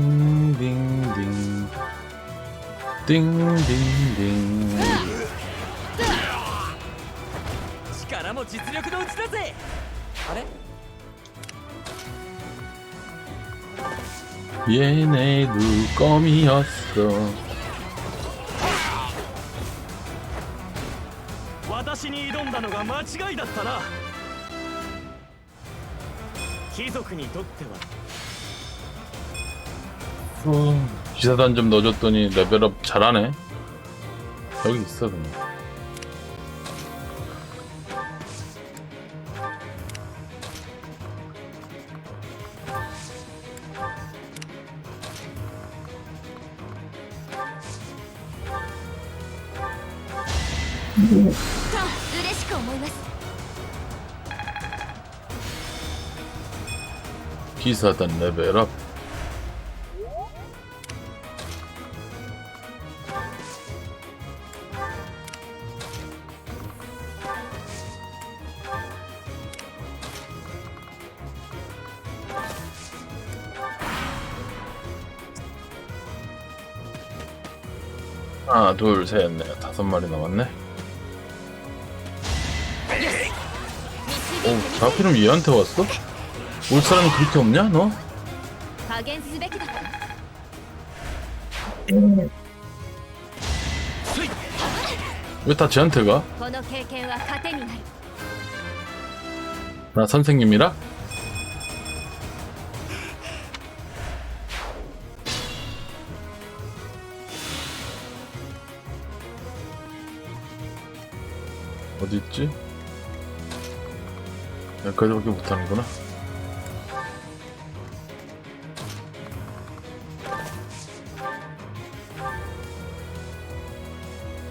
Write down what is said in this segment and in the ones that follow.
ンビンビンディンディンディン力も実力のうちだぜあれイエネルコミアスト私に挑んだのが間違いだったな貴族にとっては 어, 기사단 좀 넣어줬더니 레벨업 잘하네. 여기 있어 그냥. 네. 기사단 레벨업. 하나 둘셋넷 다섯 마리 남았네 오 자필름 얘한테 왔어? 올 사람이 그렇게 없냐 너? 왜 다 쟤한테 가? 나 선생님이라? 어디 있지? 여기까지밖에 못하는구나.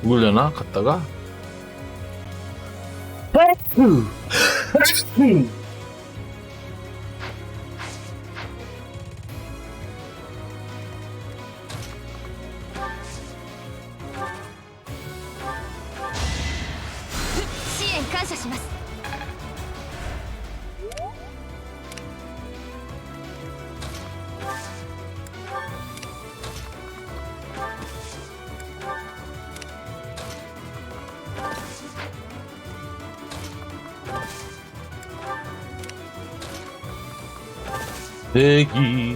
죽으려나? 갔다가? 대기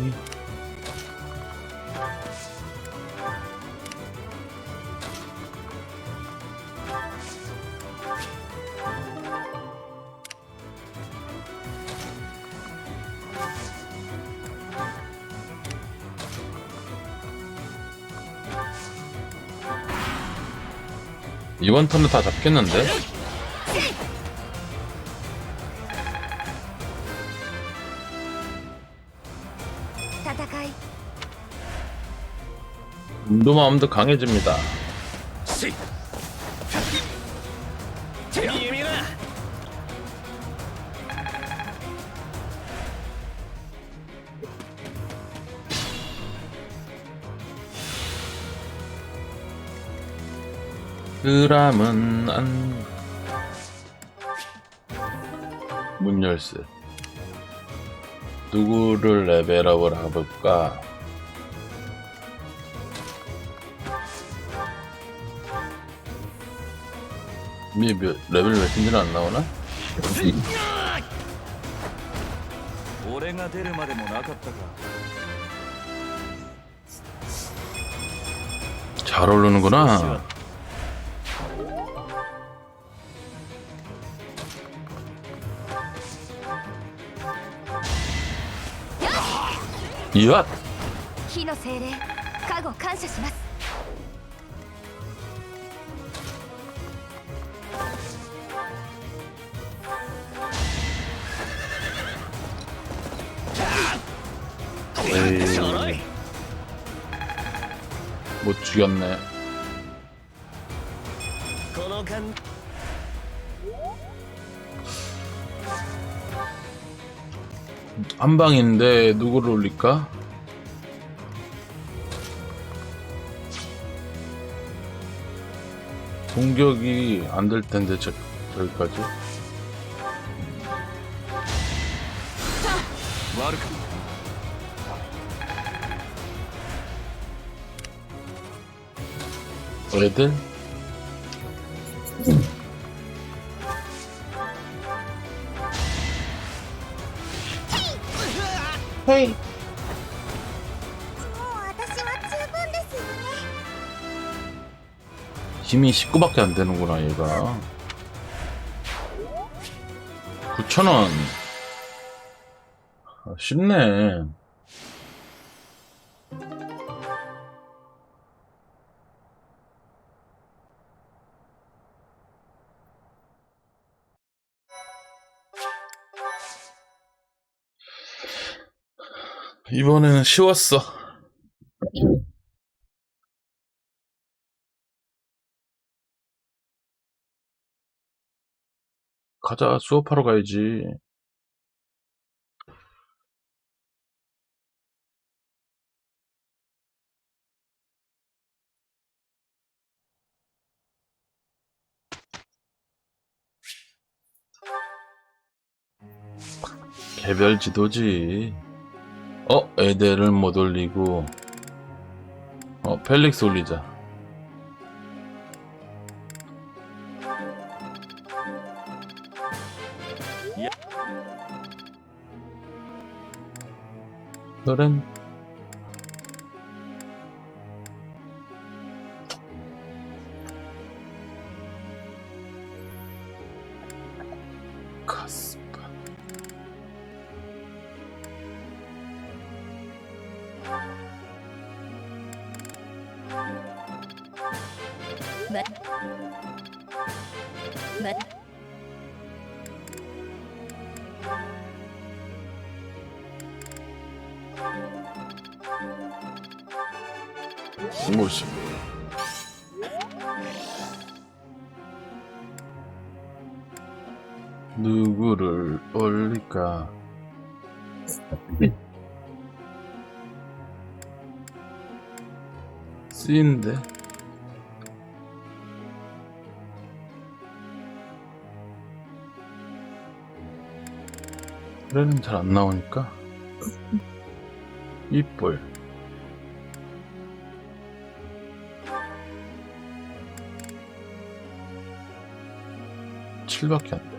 이번 턴에 다 잡겠는데? 눈도 마음도 강해집니다. 그람은 안. 문 열쇠. 누구를 레벨업을 해볼까? 미 몇, 레벨 몇인지는 안 나오나? 俺が出るまでもなかったか 잘 오르는구나. 이야! 火の精霊加護感謝します 에이. 못 죽였네. 한 방인데 누구를 올릴까? 공격이 안 될 텐데 저, 저기까지. 애들? 헤이 もう私は十分ですよね 힘이 19밖에 안 되는구나 얘가 9,000원 아, 쉽네 이번에는 쉬웠어. 가자 수업하러 가야지. 개별 지도지 어 에델을 못 올리고. 어 펠릭스 올리자. 그ren 그래는 잘안 나오니까 이뿔 7밖에 안 돼.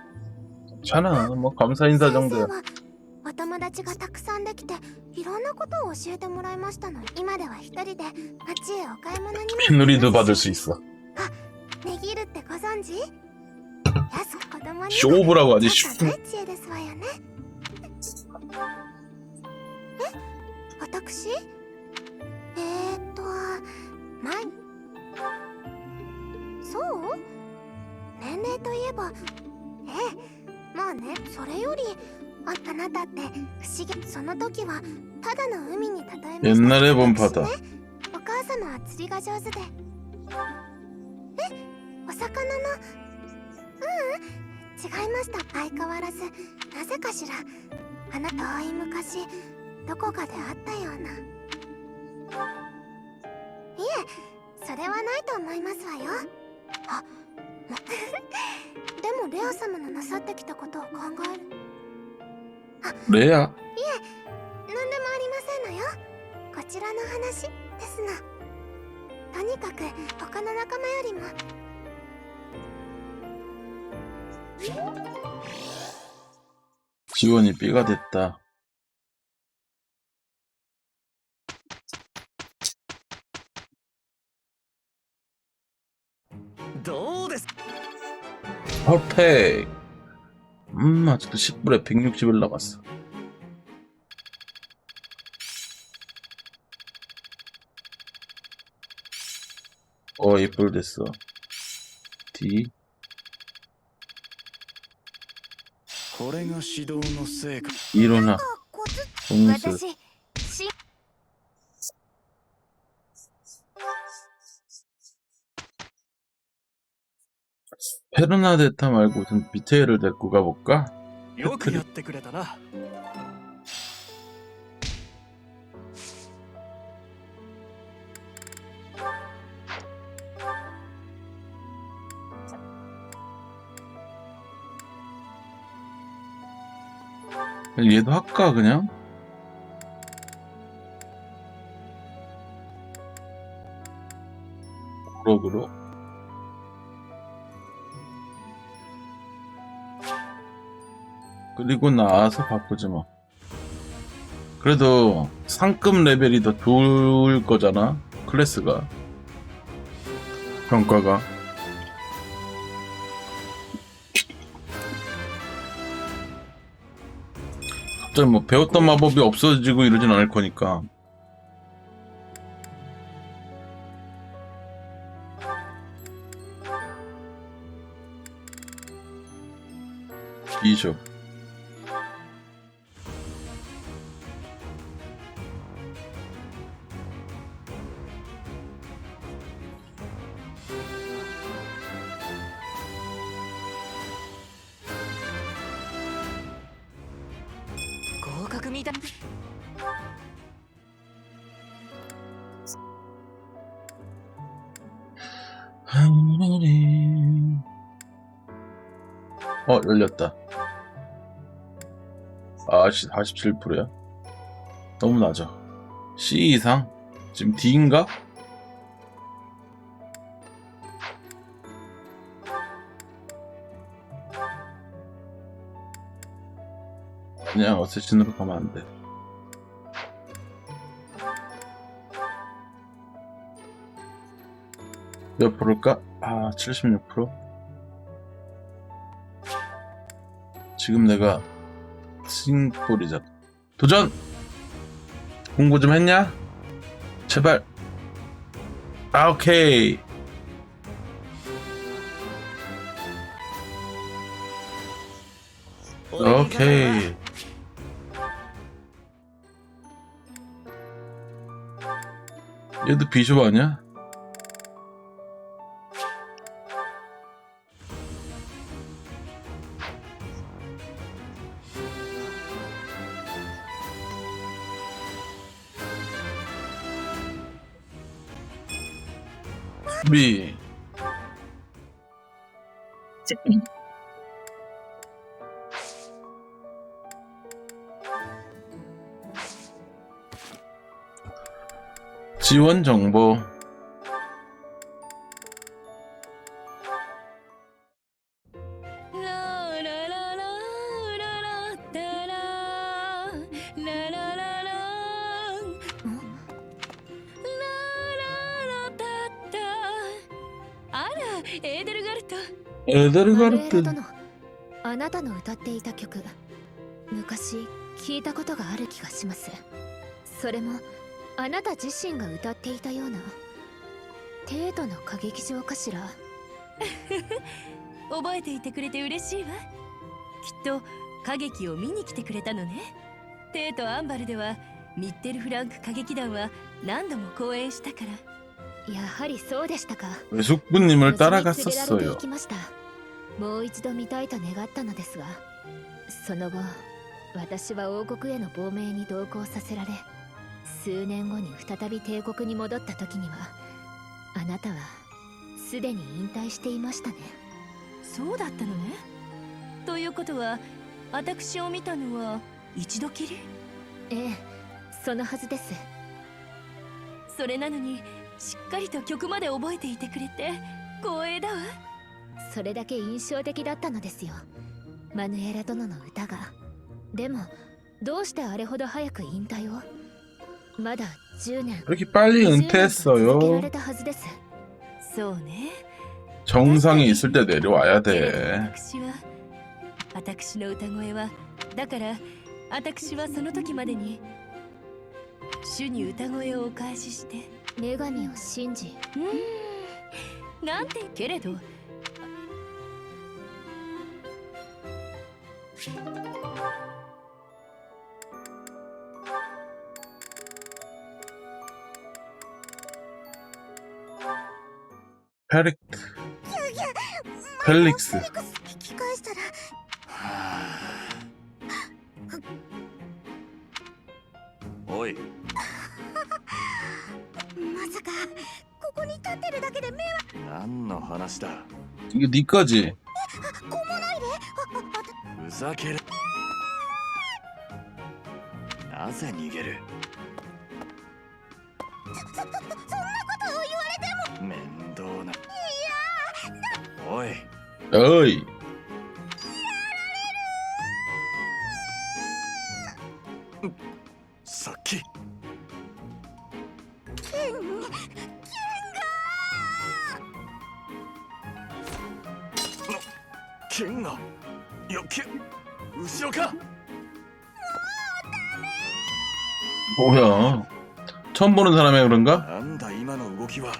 괜찮아. 뭐 감사 인사 先生 정도야. はお友達がたくさんできていろんなことを教えてもらいましたの今では一人で街へお買い物にも 피누리도 받을 수 있어. 値切るってご存知安く子供にも 쇼부라고 하지. ちょっ 쇼. とね知恵ですわよねえ私えー、っと前そう年齢といえばええもうね それよりああなたって不思議その時はただの海に例えました、ね、お母様は釣りが上手で。え？お魚の？ううん。違いました。相変わらず。なぜかしら。あの遠い昔どこかで会ったような。いえそれはないと思いますわよ。あ でもレア様のなさってきたことを考える 레아. 何でもありませんのよこちらの話ですのとにかく他の仲間よりも 지원이 B가 됐다. 퍼펙. 음, 아직도 10불에 160을 남았어. 어, 예쁠 됐어. D. これが指導の成果 일어나. コツ 공수. 私 페르나데타 말고 좀 비테일을 데리고 가볼까? 요크리. 얘도 할까 그냥? 그러 그러 그리고 나와서 바꾸지 뭐. 그래도 상급 레벨이 더 좋을 거잖아. 클래스가. 평가가. 갑자기 뭐 배웠던 마법이 없어지고 이러진 않을 거니까. 비숍.! 이단 어 열렸다. 아 47%야? 너무 낮아. C 이상? 지금 D인가? 그냥 어쌔신으로 가면 안 돼 몇 프로일까? 아, 76%? 지금 내가 싱볼이잖아. 도전! 공부 좀 했냐? 제발. 아, 오케이. 오케이. 얘도 비숍 아니야? 미 ルガルト 에데르가르트 殿あなたの歌っていた曲昔聞いたことがある気がしますそれも あなた自身が歌っていたような程度の歌劇場かしら覚えていてくれて嬉しいわきっと歌劇を見に来てくれたのねテイとアンバルではミッテルフランク歌劇団は何度も公演したからやはりそうでしたか 외숙부님을 無事に連れられて 따라갔었어요 行きましたもう一度見たいと願ったのですがその後私は王国への亡命に同行させられ 数年後に再び帝国に戻った時にはあなたはすでに引退していましたね。そうだったのね。ということは私を見たのは一度きり？ええそのはずです。それなのにしっかりと曲まで覚えていてくれて光栄だわ。それだけ印象的だったのですよ。マヌエラ殿の歌が。でもどうしてあれほど早く引退を？まだ10年 이렇게 빨리 20年と続けら 은퇴했어요. れたはずですそうね 정상이 있을 때 내려와야 けれど 돼. 私は私の歌声はだから私はその時までに主に歌声をお返しして女神を信じうーんなんてけれど 페릭 펠릭스 引き返したらおいまさかここに立ってるだけで迷惑何の話だ 이거 네 거지? こもないでああふざける 어이 さっき剣剣剣がよっけ後ろか 뭐야? 처음 보는 사람이 그런가? なんだ今の動きは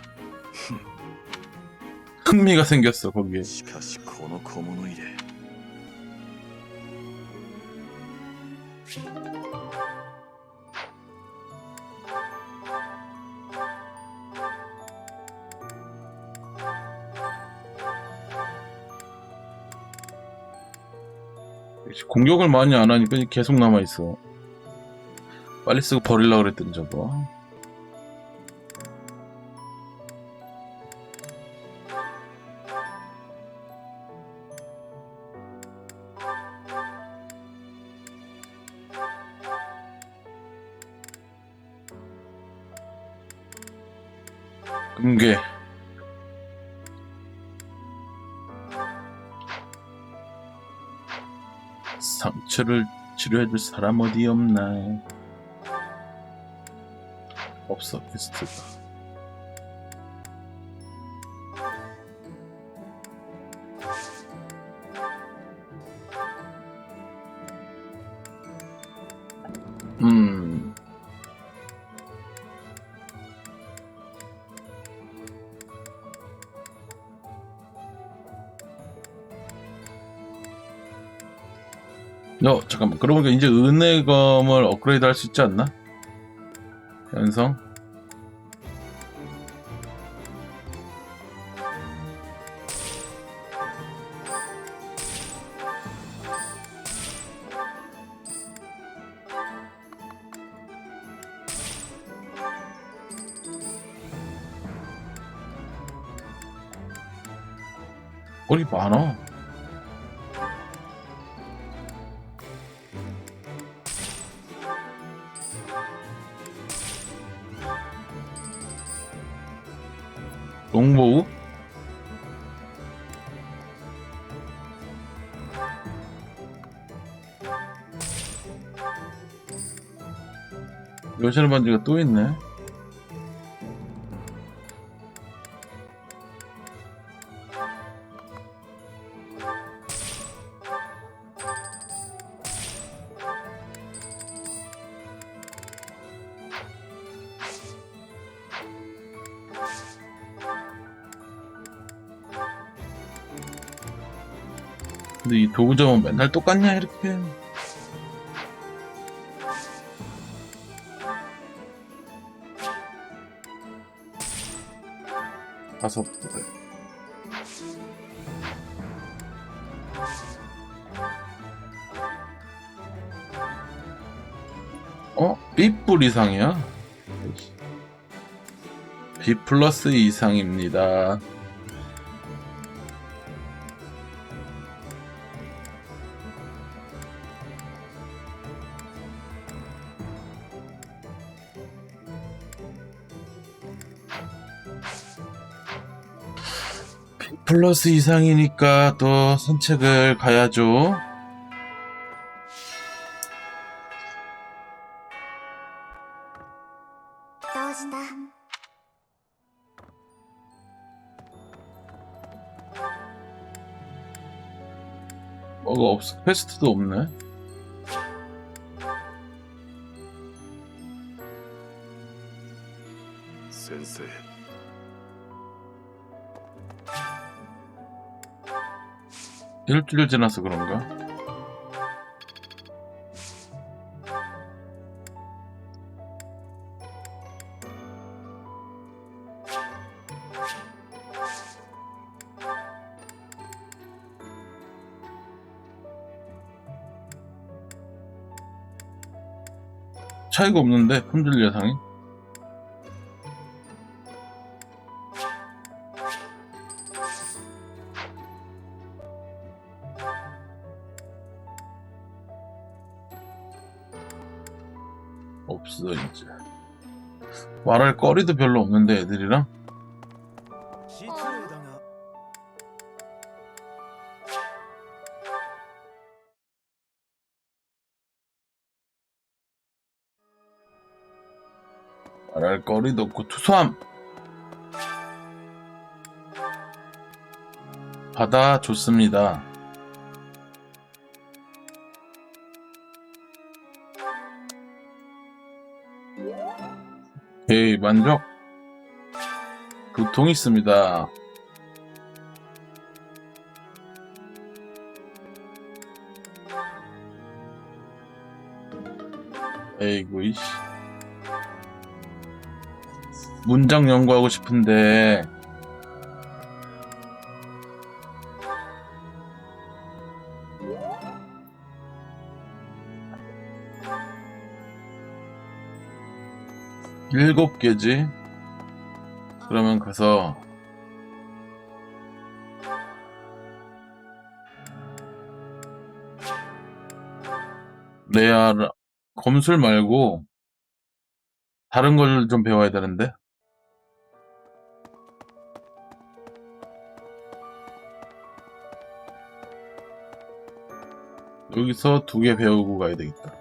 흥미가 생겼어 거기에. しかしこの小物入れ 역시 공격을 많이 안 하니까 계속 남아 있어. 빨리 쓰고 버릴라 그랬더니 저거. 금괴 상처를 치료해줄 사람 어디 없나? 없어 퀘스트가. 어 잠깐만. 그러고 보니까 이제 은혜검을 업그레이드 할 수 있지 않나? 연성? 거리 많아 롱보우? 여실 반지가 또 있네. 점은 맨날 똑같냐 이렇게 다섯 부대 어? B뿔 이상이야? B 플러스 이상입니다 플러스 이상이니까 또 산책을 가야죠. 뭐가 어, 없어. 퀘스트도 없네. 센세. 12일 지나서 그런가? 차이가 없는데 품질 예상이 말할 거리도 별로 없는데 애들이랑? 말할 거리도 없고 투수함! 받아 좋습니다. 만족? 교통 있습니다. 에이구 이씨. 문장 연구하고 싶은데 일곱 개지? 그러면 가서 레아 검술 말고 다른 걸 좀 배워야 되는데 여기서 두 개 배우고 가야 되겠다.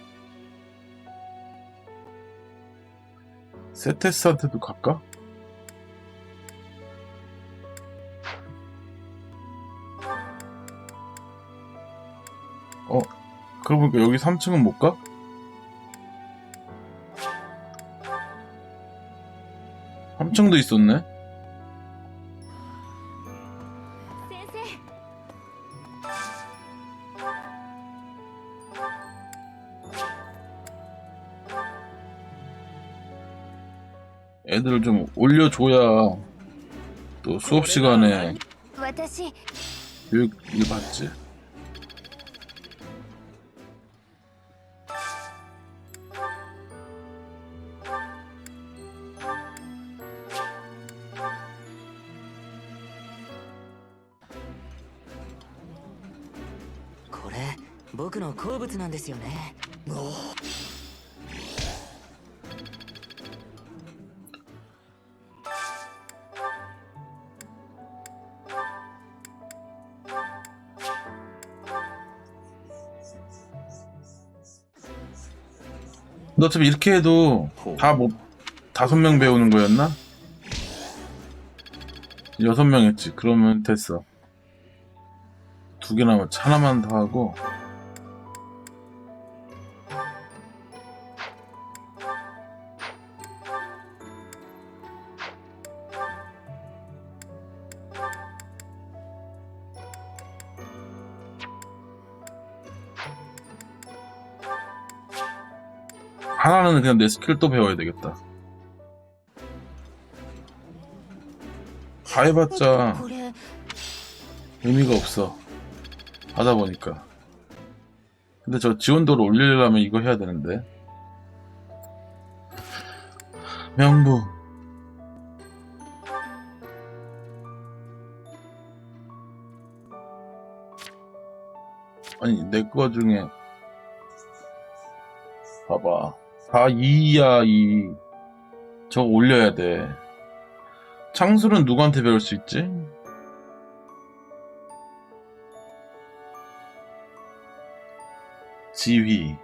세테스한테도 갈까? 어, 그러고 보니까 여기 3층은 못 가? 삼층도 있었네? 올려줘야 또 수업 시간에 私 교육을 받지. こ 근데 어차피 이렇게 해도 다 뭐 다섯 명 배우는 거였나? 여섯 명 했지. 그러면 됐어. 두 개 남았지. 하나만 더 하고. 하나는 그냥 내 스킬 또 배워야 되겠다. 다 해봤자 의미가 없어. 하다 보니까. 근데 저 지원도를 올리려면 이거 해야 되는데. 명부. 아니, 내 거 중에. 봐봐. 4, 2야, 2. 저거 올려야 돼. 창술은 누구한테 배울 수 있지? 지휘.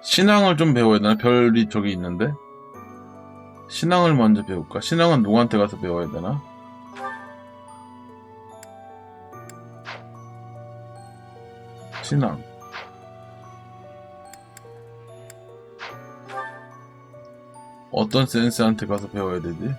신앙을 좀 배워야 되나? 별이 저기 있는데? 신앙을 먼저 배울까? 신앙은 누구한테 가서 배워야 되나? 신앙. 어떤 센스한테 가서 배워야 되지?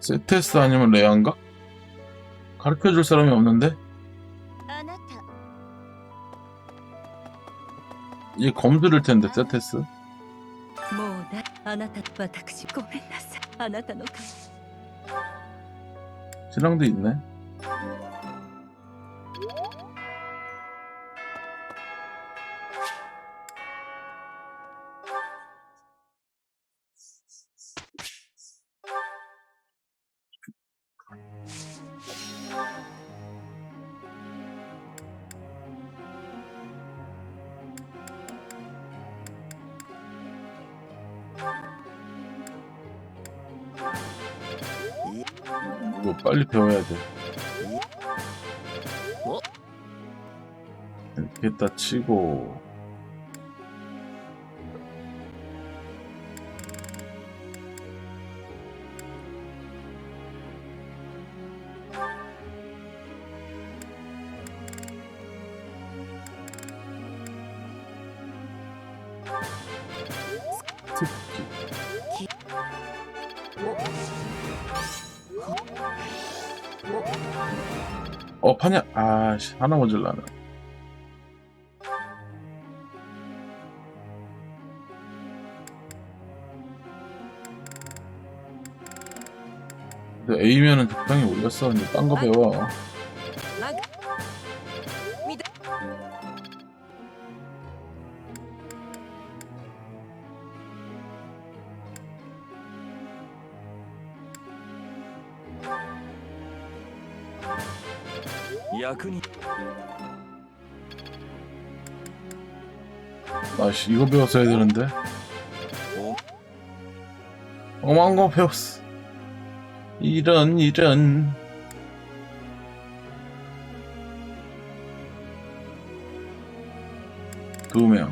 세테스 아니면 레안가? 가르쳐줄 사람이 없는데? 얘 검 들을 텐데 세테스. もうだあなた私ごめんなさいあなたの顔 신앙도 있네. 이거 빨리 배워야 돼. 이렇게 딱 치고 아씨 하나 모질라네. 근데 A면은 적당히 올렸어. 근데 딴거 배워 役に 아씨 이거 배웠어야 되는데. 어마한 거 배웠어. 이런 이런. 두명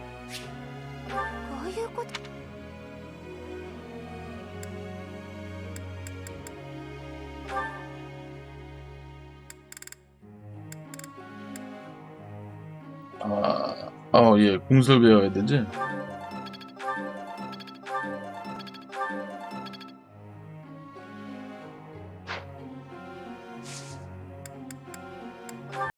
아, 어, 예, 되지?